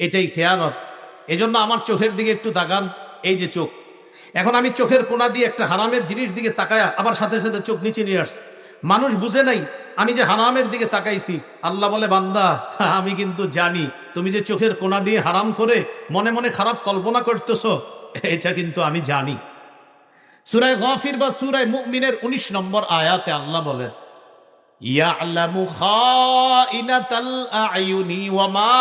এটাই খেয়ানত। এজন্য আমার চোখের দিকে একটু তাকান, এই যে চোখ। এখন আমি চোখের কোনা দিয়ে একটা হারামের জিনিস দিকে তাকায়া আবার সাথে সাথে চোখ নিচে নিয়ে আসছি। মানুষ বুঝে নাই, আমি যে হারামের দিকে তাকাইছি। আল্লাহ বলে, বান্দা, আমি কিন্তু জানি, তুমি যে চোখের কোনা দিয়ে হারাম করে মনে মনে খারাপ কল্পনা করতেছো, এটা কিন্তু আমি জানি। সুরায় গফির বা সুরায় মুমিনের উনিশ নম্বর আয়াতে আল্লাহ বলেন ইয়ালামু খাইনাতাল আয়ুনি ওয়া মা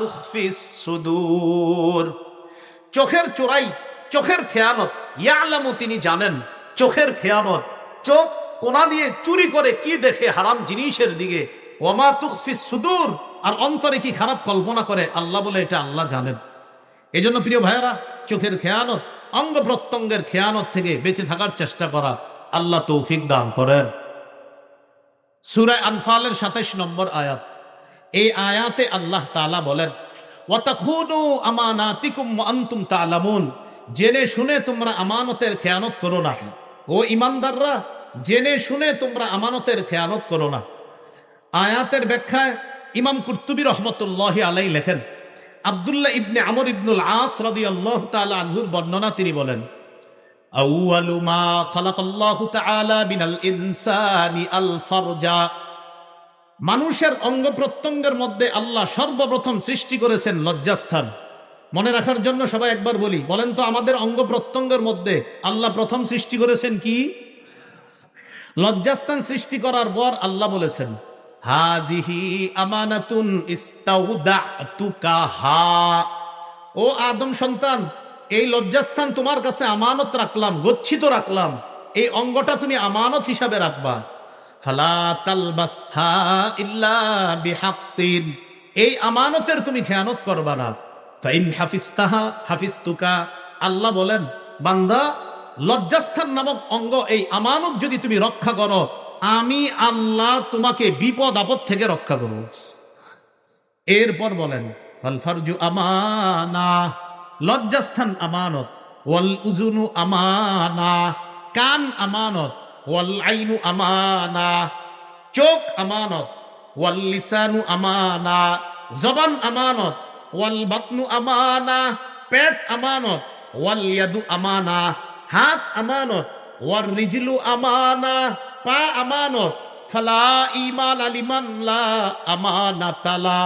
তুখফিস সুদূর। চোখের চোরাই চোখের খেয়ানত, ইয়ালামু তিনি জানেন, চোখের খেয়ানত, চোখ কোনা দিয়ে চুরি করে কি দেখে হারাম জিনিসের দিকে ওমা তুখফিস সুদূর, আর অন্তরে কি খারাপ কল্পনা করে আল্লাহ বলে এটা আল্লাহ জানেন। এই জন্য প্রিয় ভাইয়েরা, চোখের খেয়ানত, অঙ্গ প্রত্যঙ্গের খেয়ানত থেকে বেঁচে থাকার চেষ্টা করা আল্লাহ তৌফিক দান করেন। সুরায় আনফালের সাতাইশ নম্বর আয়াত। এই আয়াতে আল্লাহ তালা বলেন তালামুন জেনে শুনে তোমরা আমানতের খেয়ানত করো না। ও ইমানদাররা, জেনে শুনে তোমরা আমানতের খেয়ানত করো না। আয়াতের ব্যাখ্যায় ইমাম কুর্তুবী রহমতুল্লাহ আলাই লেখেন, আবদুল্লাহ ইবনে আমর ইবনুল আস রাদিয়াল্লাহু তাআলা আনহুর বর্ণনা তিনি বলেন আউয়ালু মা খালাকাল্লাহু তাআলা বিনাল ইনসানি আল ফারজা। মানুষের অঙ্গ প্রত্যঙ্গের মধ্যে আল্লাহ সর্বপ্রথম সৃষ্টি করেছেন লজ্জাস্থান। মনে রাখার জন্য সবাই একবার বলি, বলেন তো আমাদের অঙ্গ প্রত্যঙ্গের মধ্যে আল্লাহ প্রথম সৃষ্টি করেছেন কি? লজ্জাস্থান সৃষ্টি করার পর আল্লাহ বলেছেন হাজিহি আমানাতুন ইস্তাউদাতুকা হা ও আদম সন্তান এই লজ্জাস্থান তোমার কাছে আমানত রাখলাম, গচ্ছিত রাখলাম। এই অঙ্গটা তুমি আমানত হিসাবে রাখবা। এই আমানতের তুমি খেয়ানত করবা না। ফাইন হাফিজতুকা। আল্লাহ বলেন, বান্দা, লজ্জাস্থান নামক অঙ্গ, এই আমানত যদি তুমি রক্ষা করো, আমি আল্লাহ তোমাকে বিপদ আপদ থেকে রক্ষা করব। এরপর বলেন ফালফারজু আমানা। লজ্জাস্থান আমানত, ওয়াল উজুনু আমানা, কান আমানত, ওয়াল আইনু আমানা, চোখ আমানত, ওয়াল লিসানু আমানা, জবান আমানত, ওয়াল বাতনু আমানা, পেট আমানত, ওয়াল ইয়াদু আমানা, হাত আমানত, ওয়ার রিজলু আমানা, পা আমানত, ফালা ইমান আলিমান লা আমানাতালা,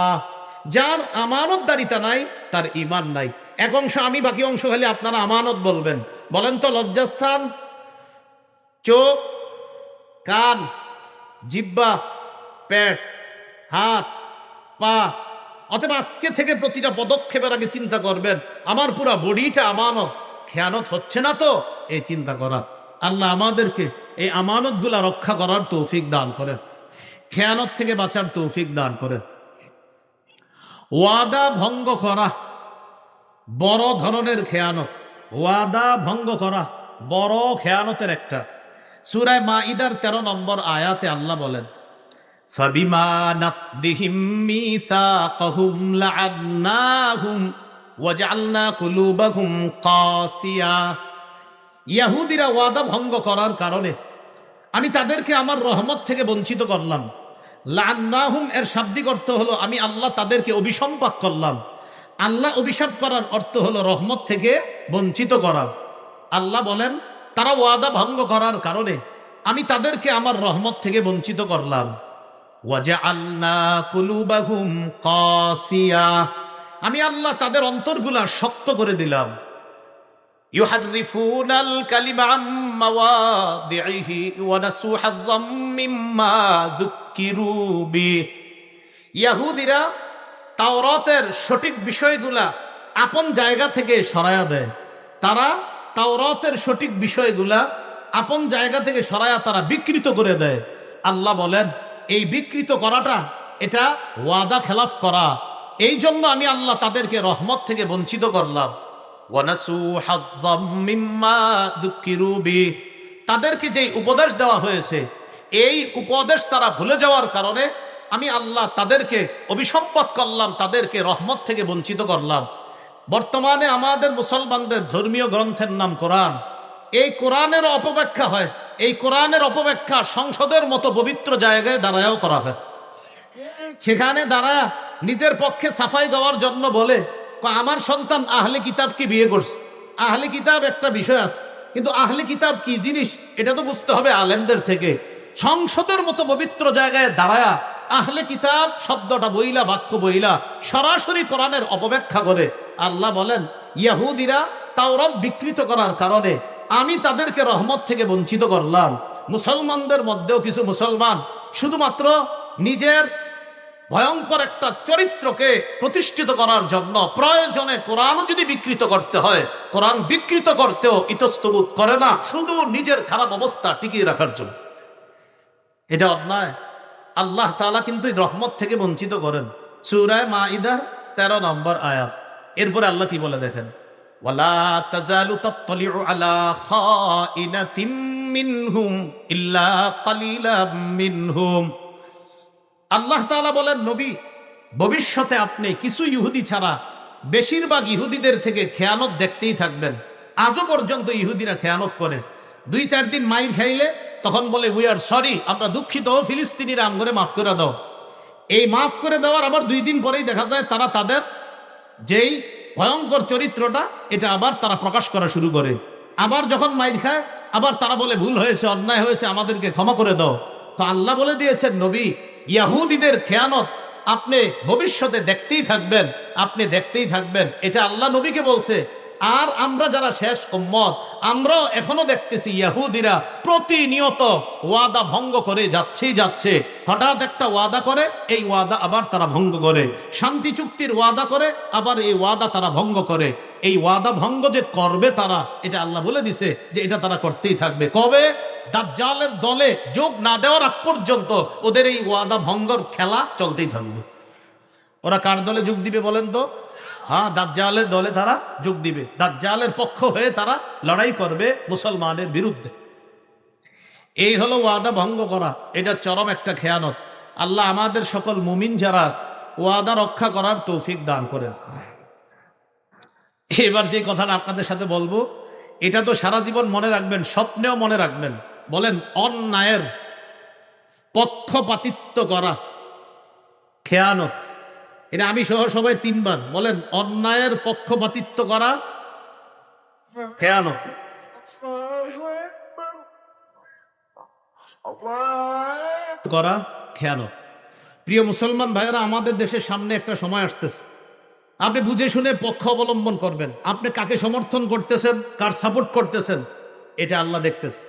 যার আমানতদারিতা নাই, তার ইমান নাই। এক অংশ আমি, বাকি অংশ হলে আপনারা আমানত বলবেন। বলেন তো, লজ্জাস্থান, চোখ, কান, জিব্বা, পেট, হাত, পা, অথবা আজকে থেকে প্রতিটা পদক্ষেপের আগে চিন্তা করবেন, আমার পুরো বডিটা আমানত। খেয়ানত হচ্ছে না তো? এই চিন্তা করা। আল্লাহ আমাদেরকে এই আমানতগুলা রক্ষা করার তৌফিক দান করেন। খেয়ানত থেকে বাঁচার তৌফিক দান করেন। ওয়াদা ভঙ্গ করা। বড় ধরনের খেয়ানত ওয়াদা ভঙ্গ করা বড় খেয়ানতের একটা সুরায় মাইদার তেরো নম্বর আয়াতে আল্লাহ বলেন فبما نقضهم ميثاقهم لعناهم وجعلنا قلوبهم قاسية ইয়াহুদিরা ওয়াদা ভঙ্গ করার কারণে আমি তাদেরকে আমার রহমত থেকে বঞ্চিত করলাম লান্নাহুম এর শাব্দিক অর্থ হলো আমি আল্লাহ তাদেরকে অভিসম্পাত করলাম আল্লাহ অভিশাপ করার অর্থ হলো রহমত থেকে বঞ্চিত করা। আল্লাহ বলেন, তারা ওয়াদা ভঙ্গ করার কারণে আমি তাদেরকে আমার রহমত থেকে বঞ্চিত করলাম। আমি আল্লাহ তাদের অন্তরগুলা শক্ত করে দিলাম। ইয়াহুদিরা তাওরাতের সঠিক বিষয়গুলা আপন জায়গা থেকে সরায়া দেয়। তারা তাওরাতের সঠিক বিষয়গুলা আপন জায়গা থেকে সরায়া তারা বিকৃত করে দেয়। আল্লাহ বলেন, এই বিকৃত করাটা, এটা ওয়াদা খেলাফ করা। এই জন্য আমি আল্লাহ তাদেরকে রহমত থেকে বঞ্চিত করলাম। তাদেরকে যেই উপদেশ দেওয়া হয়েছে, এই উপদেশ তারা ভুলে যাওয়ার কারণে আমি আল্লাহ তাদেরকে, অভিসম্পদ করলাম, তাদেরকে রহমত থেকে বঞ্চিত করলাম। বর্তমানে আমাদের মুসলমানদের ধর্মীয় গ্রন্থের নাম কোরআন। এই কোরআনের অপব্যাখ্যা হয়, এই কোরআনের অপব্যাখ্যা সংসদের মতো পবিত্র জায়গায় দাঁড়ায়ও করা হয়। সেখানে দাঁড়া নিজের পক্ষে সাফাই গাওয়ার জন্য বলে আমার সন্তান আহলে কিতাবকে বিয়ে করছে। আহলে কিতাব একটা বিষয় আছে, কিন্তু আহলে কিতাব কি জিনিস? এটা তো বুঝতে হবে আলেমদের থেকে। সংসদের মতো পবিত্র জায়গায় দাঁড়ায়া আহলে কিতাব শব্দটা বইলা, বাক্য বইলা সরাসরি কোরআনের অপব্যাখ্যা করে। আল্লাহ বলেন, ইয়াহুদিরা তাওরাত বিকৃত করার কারণে আমি তাদেরকে রহমত থেকে বঞ্চিত করলাম। মুসলমানদের মধ্যেও কিছু মুসলমান শুধুমাত্র নিজের ভয়ঙ্কর একটা চরিত্রকে প্রতিষ্ঠিত করার জন্য প্রয়োজনে কোরআনও যদি বিকৃত করতে হয়, কোরআন বিকৃত করতেও ইতস্তবোধ করে না, শুধু নিজের খারাপ অবস্থা টিকিয়ে রাখার জন্য। এটা অন্যায়। আল্লাহ তাআলা কিন্তু রহমত থেকে বঞ্চিত করেন। সুরায় মা ইদার তেরো নম্বর আয়াত। এরপরে আল্লাহ কি বলে দেখেন? আল্লাহ বলেন, নবী, ভবিষ্যতে আপনি কিছু ইহুদি ছাড়া বেশিরভাগ ইহুদিদের থেকে খেয়ানত দেখতেই থাকবেন। আজও পর্যন্ত ইহুদিরা খেয়ানত করে। দুই চার দিন মাইর খাইলে তখন বলে উই আর সরি আমরা দুঃখিত, ফিলিস্তিনিরা আম করে মাফ করে দাও। এই মাফ করে দেওয়ার আবার দুই দিন পরেই দেখা যায় তারা তাদের যেই ভয়ঙ্কর চরিত্রটা, এটা আবার তারা প্রকাশ করা শুরু করে। আবার যখন মাইর খায়, আবার তারা বলে, ভুল হয়েছে, অন্যায় হয়েছে, আমাদেরকে ক্ষমা করে দাও। তো আল্লাহ বলে দিয়েছেন, নবী, ইয়াহুদিদের খেয়ানত আপনি ভবিষ্যতে দেখতেই থাকবেন, আপনি দেখতেই থাকবেন। এটা আল্লাহ নবীকে বলছে। আর আমরা যারা শেষ উম্মত, আমরাও এখনও দেখতেছি ইয়াহুদিরা প্রতিনিয়ত ওয়াদা ভঙ্গ করে যাচ্ছেই যাচ্ছে। হঠাৎ একটা ওয়াদা করে, এই ওয়াদা আবার তারা ভঙ্গ করে। শান্তি চুক্তির ওয়াদা করে, আবার এই ওয়াদা তারা ভঙ্গ করে। এই ওয়াদা ভঙ্গ যে করবে তারা, এটা আল্লাহ বলে দিছে যে এটা তারা করতেই থাকবে। কবে? দাজ্জালের দলে যোগ না দেওয়ার আগ পর্যন্ত ওদের এই ওয়াদা ভঙ্গর খেলা চলতেই থাকবে। ওরা কার দলে যোগ দিবে বলেন তো? হ্যাঁ দাজ্জালের দলে তারা যোগ দিবে। দাজ্জালের পক্ষ হয়ে তারা লড়াই করবে মুসলমানের বিরুদ্ধে। এই হলো ওয়াদা ভঙ্গ করা। এটা চরম একটা খেয়ানত। আল্লাহ আমাদের সকল মুমিন যারা ওয়াদা রক্ষা করার তৌফিক দান করেন। এবার যে কথাটা আপনাদের সাথে বলব, এটা তো সারা জীবন মনে রাখবেন, স্বপ্নেও মনে রাখবেন। বলেন, অন্যায়ের পক্ষপাতিত্ব করা খেয়ানত। এটা আমি সহ সবাই তিনবার। বলেন, অন্যায়ের পক্ষপাতিত্ব করা খেয়ানত। করা খেয়ানত। প্রিয় মুসলমান ভাইয়েরা, আমাদের দেশের সামনে একটা সময় আসতেছে। আপনি বুঝে শুনে পক্ষ অবলম্বন করবেন। আপনি কাকে সমর্থন করতেছেন, কার সাপোর্ট করতেছেন, এটা আল্লাহ দেখতেছে।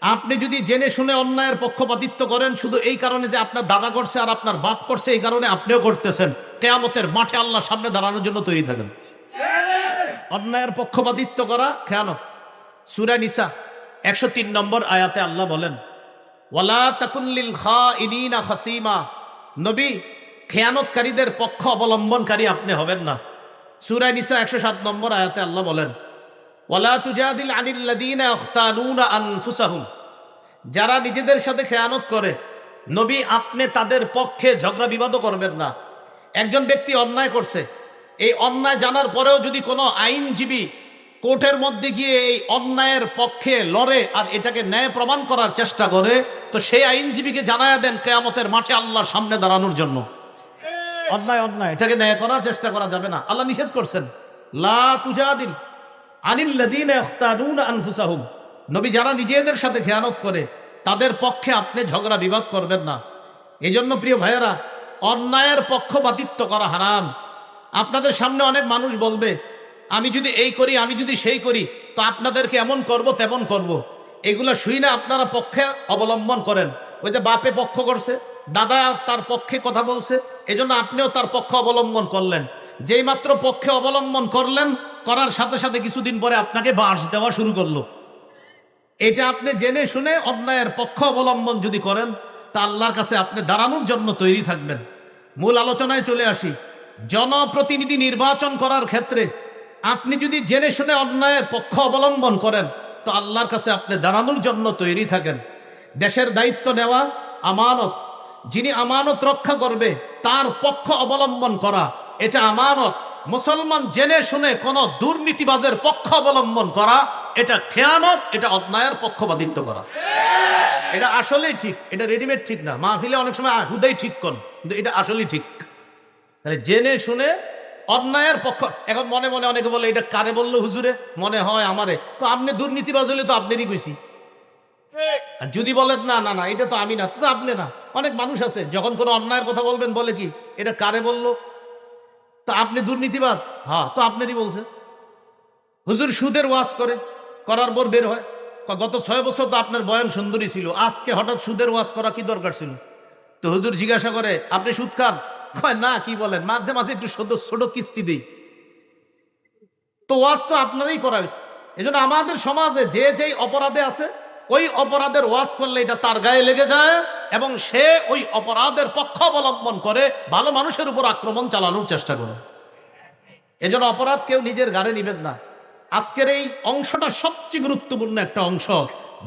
আপনি যদি জেনে শুনে অন্যায়ের পক্ষপাতিত্ব করেন, শুধু এই কারণে যে আপনার দাদা করছে আর আপনার বাপ করছে, এই কারণে আপনিও করতেছেন। কেয়ামতের মাঠে আল্লাহ সামনে দাঁড়ানোর জন্য তৈরি থাকেন। অন্যায়ের পক্ষপাতিত্ব করা কেন? সুরা নিসা, একশো তিন নম্বর আয়াতে আল্লাহ বলেন, ওয়ালা তাকুল্লিল খা ইনিনা খাসিমা। নবী, খেয়ানতকারীদের পক্ষ অবলম্বনকারী আপনি হবেন না। সুরায় নিসা, একশো সাত নম্বর আয়াতে আল্লাহ বলেন, ওয়ালা তুজাদিল আনিল্লাদিনা ইখতানুনা আনফুসাহুম। যারা নিজেদের সাথে খেয়ানত করে, নবী, আপনি তাদের পক্ষে ঝগড়া বিবাদও করবেন না। একজন ব্যক্তি অন্যায় করছে। এই অন্যায় জানার পরেও যদি কোনো আইনজীবী কোর্টের মধ্যে গিয়ে এই অন্যায়ের পক্ষে লড়ে আর এটাকে ন্যায় প্রমাণ করার চেষ্টা করে, তো সেই আইনজীবীকে জানায়া দেন কেয়ামতের মাঠে আল্লাহর সামনে দাঁড়ানোর জন্য। অন্যায় অন্যায়, এটাকে ন্যায় করার চেষ্টা করা যাবে না। আল্লাহ নিষেধ করছেন। লা তুজাদিল নবী যারা নিজেদের সাথে খেয়ানত করে, তাদের পক্ষে আপনি ঝগড়া বিবাদ করবেন না। এই জন্য প্রিয় ভাইয়েরা অন্যায়ের পক্ষপাতিত্ব করা হারাম। আপনাদের সামনে অনেক মানুষ বলবে, আমি যদি এই করি, আমি যদি সেই করি, তো আপনাদেরকে এমন করব, তেমন করব। এগুলো শুই না আপনারা পক্ষে অবলম্বন করেন। ওই যে বাপে পক্ষ করছে, দাদা তার পক্ষে কথা বলছে, এজন্য আপনিও তার পক্ষ অবলম্বন করলেন। যেই মাত্র পক্ষে অবলম্বন করলেন, করার সাথে সাথে কিছুদিন পরে আপনাকে বাঁশ দেওয়া শুরু করল। এটা আপনি জেনে শুনে অন্যায়ের পক্ষ অবলম্বন যদি করেন তা আল্লাহর কাছে আপনি দাঁড়ানোর জন্য তৈরি থাকবেন। মূল আলোচনায় চলে আসি। জনপ্রতিনিধি নির্বাচন করার ক্ষেত্রে আপনি যদি জেনে শুনে অন্যায়ের পক্ষ অবলম্বন করেন, তো আল্লাহর কাছে আপনি দাঁড়ানোর জন্য তৈরি থাকেন। দেশের দায়িত্ব নেওয়া, আমানত, যিনি আমানত রক্ষা করবে, তার পক্ষ অবলম্বন করা, এটা আমানত। মুসলমান জেনে শুনে কোন দুর্নীতিবাজের পক্ষ অবলম্বন করা, এটা খেয়ানত, এটা অন্যায়ের পক্ষপাতিত্ব করা। এটা আসলেই ঠিক এটা রেডিমেড ঠিক না। মাহফিলে অনেক সময় হুদাই ঠিক কর কিন্তু এটা আসলেই ঠিক। তাহলে জেনে শুনে অন্যায়ের পক্ষ এখন মনে মনে অনেকে বলে এটা কারে বলল হুজুরে? মনে হয় আমারে। তো আপনি দুর্নীতিবাজ হলে তো আপনারই কইছি আর যদি বলেন না না না এটা তো আমি না তো আপনি না। অনেক মানুষ আছে যখন কোনো অন্যায়ের কথা বলবেন বলে কি এটা কারে বলল? তো আপনি দুর্নীতিবাজ হ্যাঁ তো আপনারই বলছে। হুজুর সুদের ওয়াজ করে করার পর বের হয়। গত ছয় বছর তো আপনার বয়ান সুন্দরী ছিল। আজকে হঠাৎ সুদের ওয়াজ করা কি দরকার ছিল? তো হুজুর জিজ্ঞাসা করে, আপনি সুদ খান? কয়, না, কি বলেন? মাঝে মাঝে একটু ছোট ছোট কিস্তি দিই। তো ওয়াজ তো আপনারই করা হয়েছে। এই আমাদের সমাজে যে যেই অপরাধে আছে, ওই অপরাধের ওয়াজ করলে এটা তার গায়ে লেগে যায় এবং সে ওই অপরাধের পক্ষ অবলম্বন করে ভালো মানুষের উপর আক্রমণ চালানোর চেষ্টা করে। এজন্য অপরাধ কেউ নিজের গাড়ে নিবেন না। আজকের এই অংশটা সবচেয়ে গুরুত্বপূর্ণ একটা অংশ।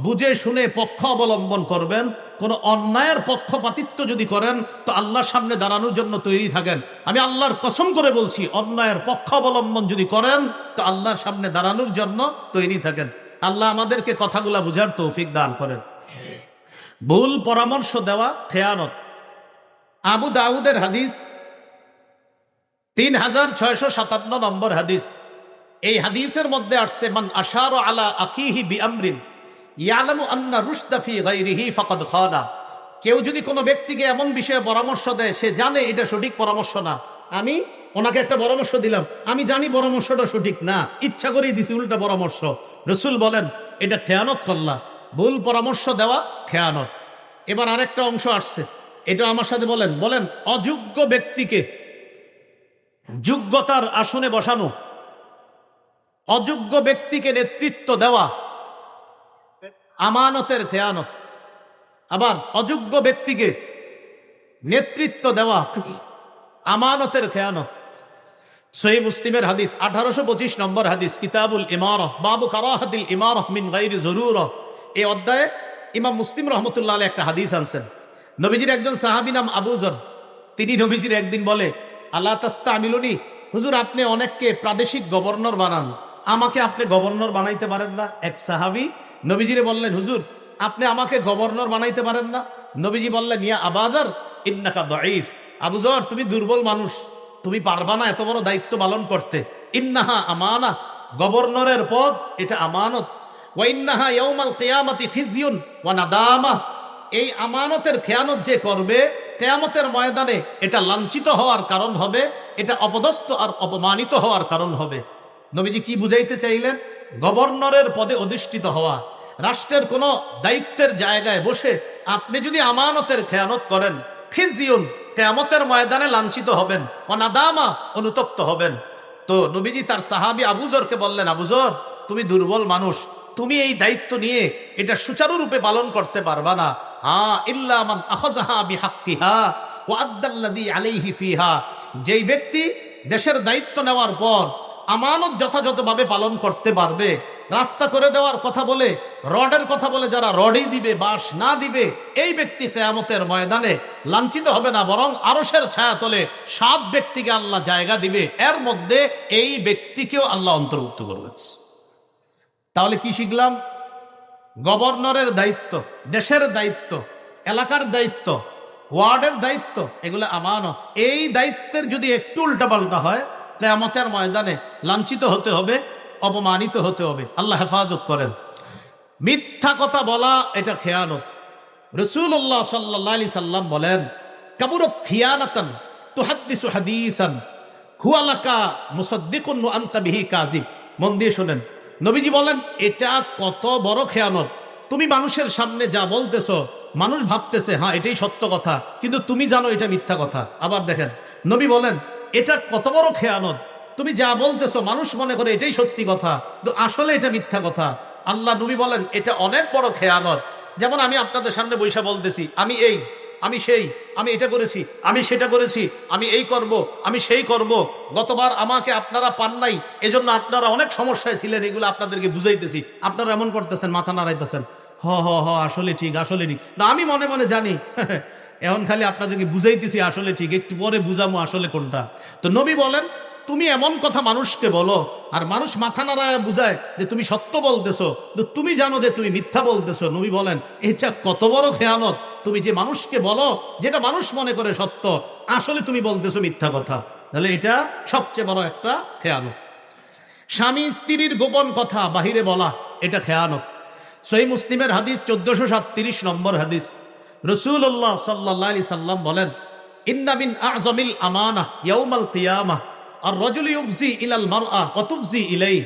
বুঝে শুনে পক্ষ অবলম্বন করবেন, কোন অন্যায়ের পক্ষপাতিত্ব যদি করেন, তো আল্লাহর সামনে দাঁড়ানোর জন্য তৈরি থাকেন। আমি আল্লাহর কসম করে বলছি, অন্যায়ের পক্ষ অবলম্বন যদি করেন, তো আল্লাহর সামনে দাঁড়ানোর জন্য তৈরি থাকেন। আল্লাহ আমাদেরকে কথাগুলা বুঝার তৌফিক দান করেন। ভুল পরামর্শ দেওয়া খেয়ানত। আবু দাউদের হাদিস, তিন হাজার ছয়শো সাতান্ন নম্বর হাদিস। এই হাদিসের মধ্যে আসছে, মান আশার আলা আখিহি বি আমরিন ইয়ালামু আন্না রুশদাফি গাইরিহি ফাকাদ খানা কেউ যদি কোনো ব্যক্তিকে এমন বিষয়ে পরামর্শ দেয়, সে জানে এটা সঠিক পরামর্শ না। আমি, ওনাকে একটা পরামর্শ দিলাম, আমি জানি পরামর্শটা সঠিক না, ইচ্ছা করেই দিছি, উল্টা পরামর্শ। রসুল বলেন, এটা খেয়ানত করলা, ভুল পরামর্শ দেওয়া খেয়ানত। এবার আরেকটা অংশ আসছে, এটা আমার সাথে বলেন বলেন, অযোগ্য ব্যক্তিকে যোগ্যতার আসনে বসানো অযোগ্য ব্যক্তিকে নেতৃত্ব দেওয়া। আমানতের খেয়ানত। আবার অযোগ্য ব্যক্তিকে নেতৃত্ব দেওয়া। আমানতের খেয়ানত। সহি মুসলিমের হাদিস, আঠারোশো পঁচিশ নম্বর হাদিস, কিতাবুল ইমারহ, বাবু কারাহাদিল ইমারহ মিন গাইরি জরুর এই অধ্যায়ে ইমাম মুসলিম রহমতুল্লাহ আলাইহি একটা হাদিস আনছেন। নবীজির একজন সাহাবি নাম আবুজর তিনি নবীজির একদিন বলে, আল্লাহ তাস্তা আমিলুনি হুজুর আপনি অনেককে প্রাদেশিক গভর্নর বানান। আমাকে আপনি গভর্নর বানাইতে পারেন না? এক সাহাবি নবীজিরে বললেন, হুজুর, আপনি আমাকে গভর্নর বানাইতে পারেন না? নবীজি বললেন, ইয়া আবাদার, ইন্নাকা দঈফ। আবুজর তুমি দুর্বল মানুষ। তুমি পারবা না এত বড় দায়িত্ব পালন করতে। ইন্নাহা আমানা। গভর্নরের পদ, এটা আমানত। ওয়া ইন্নাহা ইয়াউমাল কিয়ামাতি খিজিয়ুন ওয়া নাদামা। এই আমানতের খেয়ানত যে করবে, কেয়ামতের ময়দানে এটা লাঞ্ছিত হওয়ার কারণ হবে, এটা অপদস্থ আর অপমানিত হওয়ার কারণ হবে। নবীজি কি বুঝাইতে চাইলেন? গভর্নরের পদে অধিষ্ঠিত হওয়া, রাষ্ট্রের কোনো দায়িত্বের জায়গায় বসে আপনি যদি আমানতের খেয়ানত করেন, খিজিউন, কেয়ামতের ময়দানে লাঞ্ছিত হবেন, অনাদামা অনুতপ্ত হবেন। তো নবীজি তার সাহাবি আবুজরকে বললেন আবুজর তুমি দুর্বল মানুষ, তুমি এই দায়িত্ব নিয়ে এটা সুচারুরূপে পালন করতে পারবা না। হা ইল্লামান আখজাহা বিহাক্কিহা ওয়া আদ্দাল্লাযী আলাইহি ফিহা। যেই ব্যক্তি দেশের দায়িত্ব নেওয়ার পর আমানত যথাযথভাবে পালন করতে পারবে। রাস্তা করে দেওয়ার কথা বলে, রডের কথা বলে যারা রডই দিবে বাস না দিবে, এই ব্যক্তি কেয়ামতের ময়দানে লাঞ্ছিত হবে না, বরং আরসের ছায়া তলে সাত ব্যক্তিকে আল্লাহ জায়গা দিবে। এর মধ্যে এই ব্যক্তিকেও আল্লাহ অন্তর্ভুক্ত করবে। তাহলে কি শিখলাম? গভর্নরের দায়িত্ব, দেশের দায়িত্ব, এলাকার দায়িত্ব, ওয়ার্ডের দায়িত্ব, এগুলো আমানত। এই দায়িত্বের যদি একটু উল্টাপাল্টা হয় কেয়ামতের ময়দানে লাঞ্ছিত হতে হবে, অপমানিত হতে হবে। আল্লাহ হেফাজত করেন। মিথ্যা কথা বলা, এটা খেয়ানত। রসুল্লাহ সাল্লাহ সাল্লাম বলেন, কাবুরত খিয়ানাতান তুহাদ্দিসু হাদিসান, হুয়ালাকা মুসাদ্দিকুন আনতা বিহি কাজিব মন দিয়ে শোনেন। নবীজি বলেন, এটা কত বড় খেয়ানত। তুমি মানুষের সামনে যা বলতেছো, মানুষ ভাবতেছে হ্যাঁ এটাই সত্য কথা, কিন্তু তুমি জানো এটা মিথ্যা কথা। আবার দেখেন, নবী বলেন এটা কত বড় খেয়ানত? তুমি যা বলতেছো, মানুষ মনে করে এটাই সত্যি কথা তো আসলে এটা মিথ্যা কথা। আল্লাহ নবী বলেন, এটা অনেক বড় খেয়ানত। যেমন আমি আপনাদের সামনে বৈশা বলতেছি, আমি এই, আমি সেই, আমি এটা করেছি, আমি সেটা করেছি, আমি এই করব, আমি সেই করব। গতবার আমাকে আপনারা পান নাই, এজন্য আপনারা অনেক সমস্যায় ছিলেন, এগুলো আপনাদেরকে বুঝাইতেছি। আপনারা এমন করতেছেন, মাথা নাড়াইতেছেন। হ হ হ, আসলে ঠিক আসলে ঠিক। না, আমি মনে মনে জানি এখন খালি আপনাদেরকে বুঝাইতেছি আসলে ঠিক, একটু পরে বুঝামো আসলে কোনটা। তো নবী বলেন, তুমি এমন কথা মানুষকে বলো, আর মানুষ মাথা নাড়ায় বুঝায় যে তুমি সত্য বলতেছো। তুমি জানো যে তুমি মিথ্যা বলতেছো। নবী বলেন, এটা কত বড় খেয়ানত। তুমি যে মানুষকে বলো, যেটা মানুষ মনে করে সত্য, আসলে তুমি বলতেছো মিথ্যা কথা। তাহলে এটা সবচেয়ে বড় একটা খেয়ানত। স্বামী স্ত্রীর গোপন কথা বাহিরে বলা, এটা খেয়ানত। সই মুসলিমের হাদিস চোদ্দশো সাতত্রিশ নম্বর হাদিস। রসুল্লাহ সাল্লাহ আলি সাল্লাম বলেন ইন্নামিন আজমিল আমানা ইয়াউমাল কিয়ামা আর রজুল ইউবজি ইলাল মারআ অতুবজি ইলাই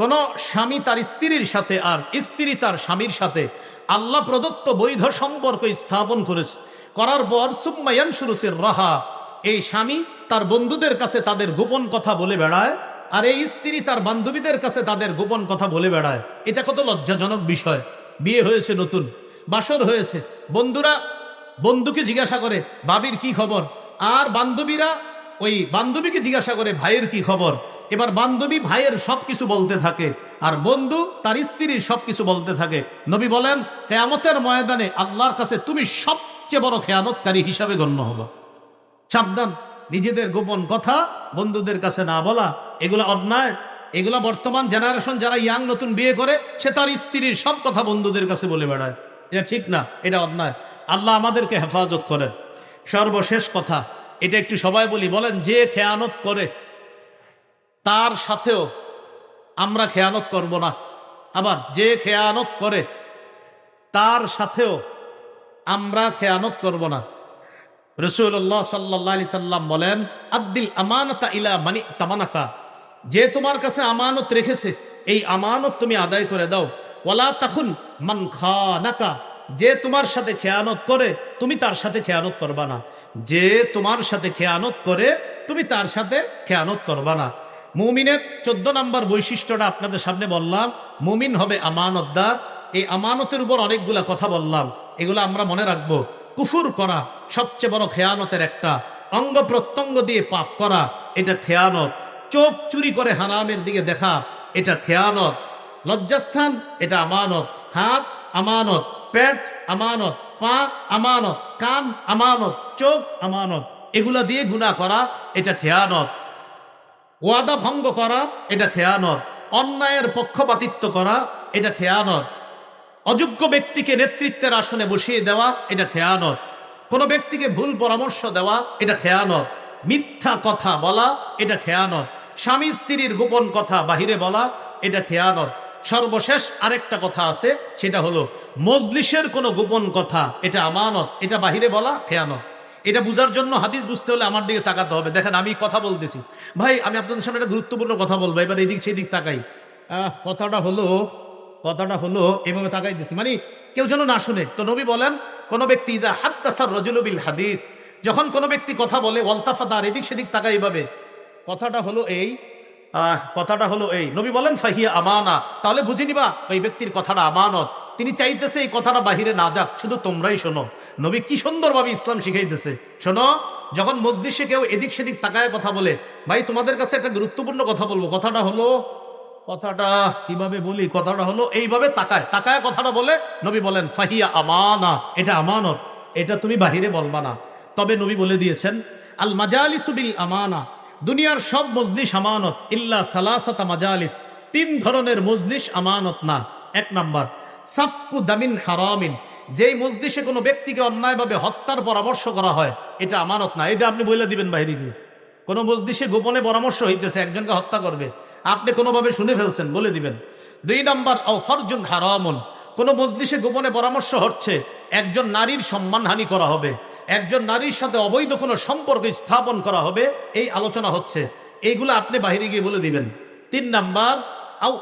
কোন স্বামী তার স্ত্রীর সাথে আর স্ত্রী তার স্বামীর সাথে আল্লাহ প্রদত্ত বৈধ সম্পর্ক স্থাপন করেছে। করার পর সুম্মায়ান সুরুসের রাহা এই স্বামী তার বন্ধুদের কাছে তাদের গোপন কথা বলে বেড়ায় আর এই স্ত্রী তার বান্ধবীদের কাছে তাদের গোপন কথা বলে বেড়ায়। এটা কত লজ্জাজনক বিষয়। বিয়ে হয়েছে নতুন। বাসর হয়েছে। বন্ধুরা, বন্ধুকে জিজ্ঞাসা করে, বাবির কি খবর? আর বান্ধবীরা ওই বান্ধবীকে জিজ্ঞাসা করে, ভাইয়ের কি খবর? এবার বান্ধবী ভাইয়ের সব কিছু বলতে থাকে আর বন্ধু তার স্ত্রীর সব কিছু বলতে থাকে। নবী বলেন, কেয়ামতের ময়দানে আল্লাহর কাছে তুমি সবচেয়ে বড় খেয়ানতকারী হিসাবে গণ্য হবা। সাবধান, নিজেদের গোপন কথা বন্ধুদের কাছে না বলা, এগুলো অন্যায়। এগুলো বর্তমান জেনারেশন যারা ইয়াং নতুন বিয়ে করে, সে তার স্ত্রীর সব কথা বন্ধুদের কাছে বলে বেড়ায়। এটা ঠিক না, এটা অন্যায়। আল্লাহ আমাদেরকে হেফাজত করেন। সর্বশেষ কথা, এটা একটু সবাই বলি, বলেন, যে খেয়ানত করে, তার সাথেও আমরা খেয়ানত করব না। আবার, যে খেয়ানত করে, তার সাথেও আমরা খেয়ানত করব না। রসুল্লাহ সাল্লাহ আলি সাল্লাম বলেন আব্দিল আমানতা ইলা মানি তামানাকা। যে তোমার কাছে আমানত রেখেছে, এই আমানত তুমি আদায় করে দাও। ওয়ালা তখন মান যে তোমার সাথে খেয়ানত করে, তুমি তার সাথে খেয়ানত করবা না। যে তোমার সাথে খেয়ানত করে, তুমি তার সাথে খেয়ানত করবা না। মুমিনের চোদ্দ নম্বর বৈশিষ্ট্যটা আপনাদের সামনে বললাম। মুমিন হবে আমানতদার। এই আমানতের উপর অনেকগুলা কথা বললাম। এগুলো আমরা মনে রাখব। কুফুর করা সবচেয়ে বড় খেয়ানতের একটা অঙ্গ প্রত্যঙ্গ দিয়ে পাপ করা, এটা খেয়ানত। চোখ চুরি করে হারামের দিকে দেখা, এটা খেয়ানত। লজ্জাস্থান, এটা আমানত। হাত, আমানত। পেট, আমানত। পা, আমানত। কান, আমানত। চোখ, আমানত। এগুলা দিয়ে গুণা করা, এটা খেয়ানত। ওয়াদা ভঙ্গ করা, এটা খেয়ানত। অন্যায়ের পক্ষপাতিত্ব করা, এটা খেয়ানত। অযোগ্য ব্যক্তিকে নেতৃত্বের আসনে বসিয়ে দেওয়া, এটা খেয়ানত। কোনো ব্যক্তিকে ভুল পরামর্শ দেওয়া, এটা খেয়ানত। মিথ্যা কথা বলা, এটা খেয়ানত। স্বামী স্ত্রীর গোপন কথা বাহিরে বলা, এটা খেয়ানত। সর্বশেষ আরেকটা কথা আছে, সেটা হলো, মজলিসের কোনো গোপন কথা, এটা আমানত, এটা বাহিরে বলা খেয়ানত। এটা বুঝার জন্য হাদিস বুঝতে হলে আমার দিকে তাকাতে হবে। দেখেন, আমি কথা বলতেছি। ভাই, আমি আপনাদের সামনে একটা গুরুত্বপূর্ণ কথা বলব, এবার এদিক সেদিক তাকাই। কথাটা হলো কথাটা হলো, এভাবে তাকাই দিছি মানে কেউ যেন না শুনে। তো নবী বলেন, কোনো ব্যক্তি ইদা হাত্তাসার রজুলবিল হাদিস, যখন কোনো ব্যক্তি কথা বলে ওয়ালতাফাদার এদিক সেদিক তাকাই এইভাবে কথাটা হলো এই কথাটা হলো এই। নবী বলেন, ফাহিয়া আমানা। তাহলে বুঝে নিবা, ওই ব্যক্তির কথাটা আমানত। তিনি চাইতেছে এই কথাটা বাহিরে না যাক, শুধু তোমরাই শোনো। নবী কি সুন্দরভাবে ইসলাম শিখাইতেছে। শোনো, যখন মসজিদে কেউ এদিক সেদিক তাকায় কথা বলে, ভাই, তোমাদের কাছে একটা গুরুত্বপূর্ণ কথা বলব। কথাটা হলো, কথাটা কীভাবে বলি? কথাটা হলো, এইভাবে তাকায়। তাকায় কথাটা বলে, নবী বলেন, ফাহিয়া আমানা। এটা আমানত। এটা তুমি বাহিরে বলবা না। তবে নবী বলে দিয়েছেন আল মাজালিসুবিল আমানা দুনিয়ার সব মজলিস আমানত, ইল্লা সালাসাতা মাজালিস, তিন ধরনের মজলিস আমানত না। এক নাম্বার, সাফকু দামিন হারামিন, যেই মজলিসে কোনো ব্যক্তিকে অন্যায়ভাবে হত্যার পরামর্শ করা হয়, এটা আমানত না। এটা আপনি বলে দিবেন বাইরে দিয়ে কোনো মজলিসে গোপনে পরামর্শ হইতেছে, একজনকে হত্যা করবে, আপনি কোনোভাবে শুনে ফেলছেন, বলে দিবেন। দুই নম্বর ও ফরজুন হারামন, কোনো মজলিসে গোপনে পরামর্শ হচ্ছে, একজন নারীর সম্মানহানি করা হবে। একজন নারীর সাথে অবৈধ কোনো সম্পর্ক স্থাপন করা হবে, এই আলোচনা হচ্ছে। এইগুলো আপনি বাহিরে গিয়ে বলে দিবেন। তিন নাম্বার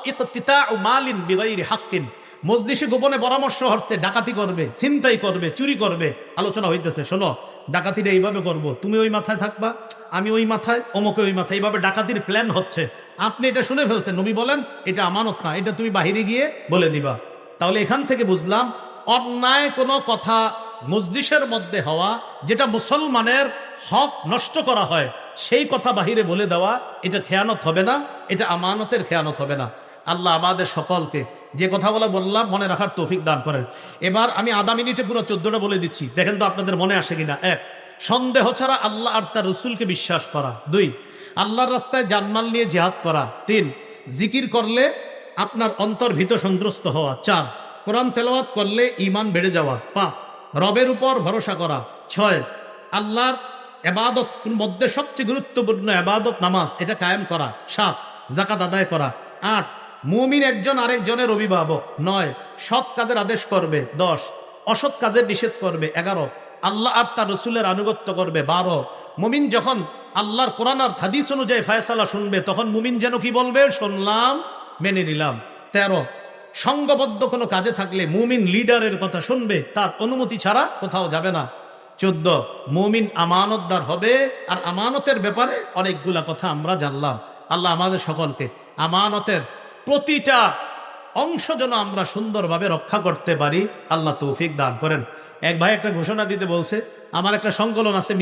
ইকতিতা ও মালিন বিগাইরি হাক্কিন। মজলিসে গোপনে পরামর্শ হচ্ছে, ডাকাতি করবে, ছিনতাই করবে, চুরি করবে। আলোচনা হইতেছে, শোনো, ডাকাতিটা এইভাবে করব। তুমি ওই মাথায় থাকবা, আমি ওই মাথায়, অমুকে ওই মাথায়। এইভাবে ডাকাতির প্ল্যান হচ্ছে। আপনি এটা শুনে ফেলছেন, নবী বলেন, এটা আমানত না, এটা তুমি বাহিরে গিয়ে বলে দিবা। তাহলে এখান থেকে বুঝলাম, অন্যায় কোনো কথা মজলিসের মধ্যে হওয়া যেটা মুসলমানের হক নষ্ট করা হয়, সেই কথা বাহিরে বলে দেওয়া, এটা খেয়ানত হবে না, এটা আমানতের খেয়ানত হবে না। আল্লাহ আমাদের সকলকে যে কথা বলা বললাম, মনে রাখার তৌফিক দান করেন। এবার আমি আধা মিনিটে পুরো চোদ্দটা বলে দিচ্ছি। দেখেন তো আপনাদের মনে আসে কিনা? এক, সন্দেহ ছাড়া আল্লাহ আর তার রসুলকে বিশ্বাস করা। দুই, আল্লাহর রাস্তায় জানমাল নিয়ে জেহাদ করা। তিন, জিকির করলে আপনার অন্তর ভীত সন্ত্রস্ত হওয়া। চার, কোরআন তেলাওয়াত করলে ইমান বেড়ে যাওয়া। পাঁচ রবের উপর ভরসা করা। ছয়, আল্লাহর এবাদত মধ্যে সবচেয়ে গুরুত্বপূর্ণ এবাদত? নামাজ, এটা কায়েম করা। সাত জাকাত আদায় করা। আট, মুমিন একজন আরেকজনের অভিভাবক। নয়, সৎ কাজের আদেশ করবে। দশ, অসৎ কাজের নিষেধ করবে। এগারো, আল্লাহ আর তার রসুলের আনুগত্য করবে। বারো, মুমিন যখন আল্লাহর কোরআন আর হাদিস অনুযায়ী ফায়সালা শুনবে, তখন মুমিন যেন কি বলবে? শুনলাম, মেনে নিলাম। তেরো সংঘবদ্ধ কোনো কাজে থাকলে মুমিন লিডারের কথা শুনবে, তার অনুমতি ছাড়া কোথাও যাবে না। চোদ্দ, মুমিন আমানতদার হবে, আর আমানতের ব্যাপারে অনেকগুলা কথা আমরা জানলাম। আল্লাহ আমাদের সকলকে আমানতের প্রতিটা অংশ যেন আমরা সুন্দরভাবে রক্ষা করতে পারি, আল্লাহ তৌফিক দান করেন। এক ভাই একটা ঘোষণা দিতে বলছে, আমার একটা সংকলন আছে